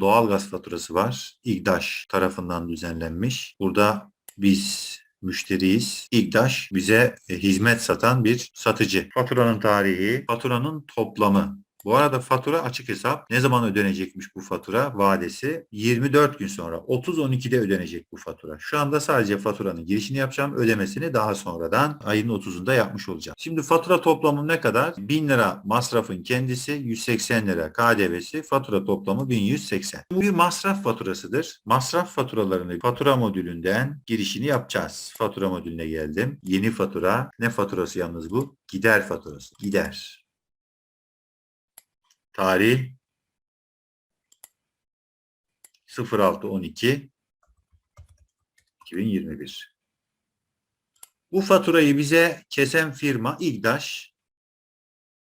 doğalgaz faturası var. İGDAŞ tarafından düzenlenmiş. Burada biz müşteriyiz. İGDAŞ bize e, hizmet satan bir satıcı. Faturanın tarihi, faturanın toplamı. Bu arada fatura açık hesap. Ne zaman ödenecekmiş bu fatura? Vadesi 24 gün sonra. 30-12'de ödenecek bu fatura. Şu anda sadece faturanın girişini yapacağım. Ödemesini daha sonradan ayın 30'unda yapmış olacağım. Şimdi fatura toplamı ne kadar? 1000 lira masrafın kendisi, 180 lira KDV'si, fatura toplamı 1180. Bu bir masraf faturasıdır. Masraf faturalarını fatura modülünden girişini yapacağız. Fatura modülüne geldim. Yeni fatura. Ne faturası yalnız bu? Gider faturası. Gider. Tarih 06-12 2021. Bu faturayı bize kesen firma İGDAŞ.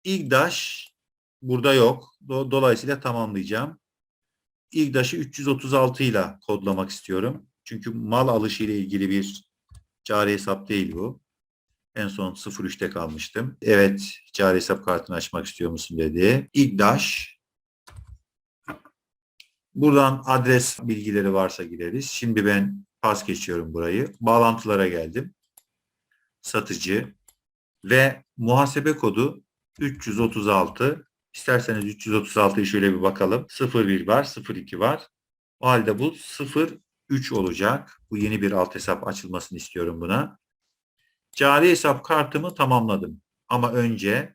İGDAŞ burada yok. Do- Dolayısıyla tamamlayacağım. İGDAŞ'ı 336 ile kodlamak istiyorum. Çünkü mal alışı ile ilgili bir cari hesap değil bu. En son 03'te kalmıştım. Evet, cari hesap kartını açmak istiyor musun dedi. İGDAŞ. Buradan adres bilgileri varsa gireriz. Şimdi ben pas geçiyorum burayı. Bağlantılara geldim. Satıcı ve muhasebe kodu 336. İsterseniz 336'yı şöyle bir bakalım. 01 var, 02 var. O halde bu 03 olacak. Bu yeni bir alt hesap açılmasını istiyorum buna. Cari hesap kartımı tamamladım. Ama önce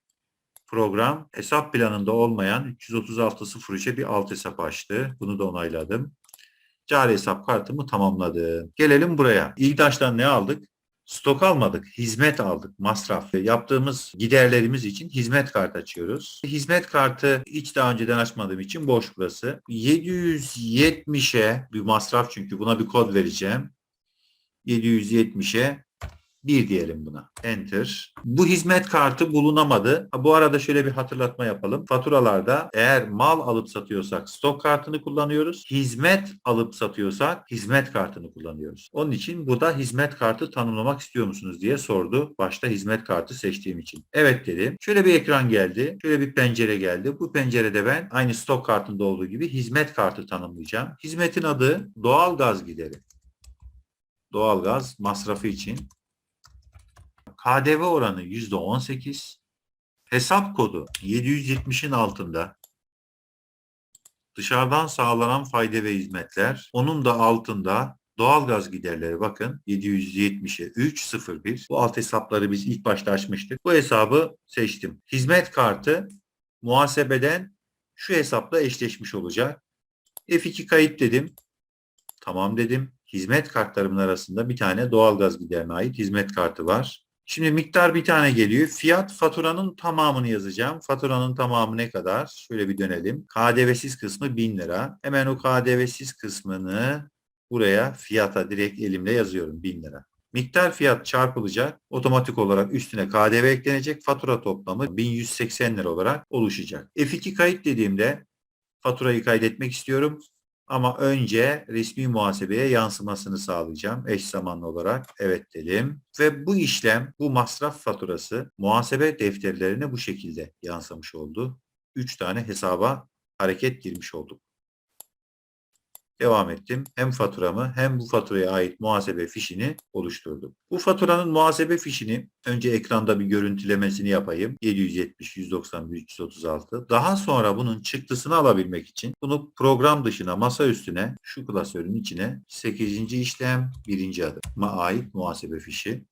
program hesap planında olmayan 336.03'e bir alt hesap açtı. Bunu da onayladım. Cari hesap kartımı tamamladım. Gelelim buraya. İGDAŞ'tan ne aldık? Stok almadık, hizmet aldık, masraf. Yaptığımız giderlerimiz için hizmet kartı açıyoruz. Hizmet kartı hiç daha önceden açmadığım için boş burası. 770'e bir masraf çünkü buna bir kod vereceğim. 770'e 1 diyelim buna. Enter. Bu hizmet kartı bulunamadı. Bu arada şöyle bir hatırlatma yapalım. Faturalarda eğer mal alıp satıyorsak stok kartını kullanıyoruz. Hizmet alıp satıyorsak hizmet kartını kullanıyoruz. Onun için burada hizmet kartı tanımlamak istiyor musunuz diye sordu. Başta hizmet kartı seçtiğim için. Evet dedim. Şöyle bir ekran geldi. Şöyle bir pencere geldi. Bu pencerede ben aynı stok kartında olduğu gibi hizmet kartı tanımlayacağım. Hizmetin adı doğal gaz gideri. Doğalgaz masrafı için KDV oranı %18. Hesap kodu 770'in altında. Dışarıdan sağlanan fayda ve hizmetler. Onun da altında doğalgaz giderleri bakın 770'e 301. Bu alt hesapları biz ilk başta açmıştık. Bu hesabı seçtim. Hizmet kartı muhasebeden şu hesapla eşleşmiş olacak. F2 kayıt dedim. Tamam dedim. Hizmet kartlarımın arasında bir tane doğalgaz giderine ait hizmet kartı var. Şimdi miktar bir tane geliyor. Fiyat faturanın tamamını yazacağım. Faturanın tamamı ne kadar? Şöyle bir dönelim. KDV'siz kısmı 1000 lira. Hemen o KDV'siz kısmını buraya fiyata direkt elimle yazıyorum 1000 lira. Miktar fiyat çarpılacak. Otomatik olarak üstüne KDV eklenecek. Fatura toplamı 1180 lira olarak oluşacak. F2 kayıt dediğimde faturayı kaydetmek istiyorum. Ama önce resmi muhasebeye yansımasını sağlayacağım eş zamanlı olarak. Evet dedim. Ve bu işlem, bu masraf faturası muhasebe defterlerine bu şekilde yansımış oldu. 3 tane hesaba hareket girmiş olduk. Devam ettim. Hem faturamı hem bu faturaya ait muhasebe fişini oluşturdum. Bu faturanın muhasebe fişini önce ekranda bir görüntülemesini yapayım. 770, 191, 336. Daha sonra bunun çıktısını alabilmek için bunu program dışına, masa üstüne, şu klasörün içine 8. işlem 1. adıma ait muhasebe fişi.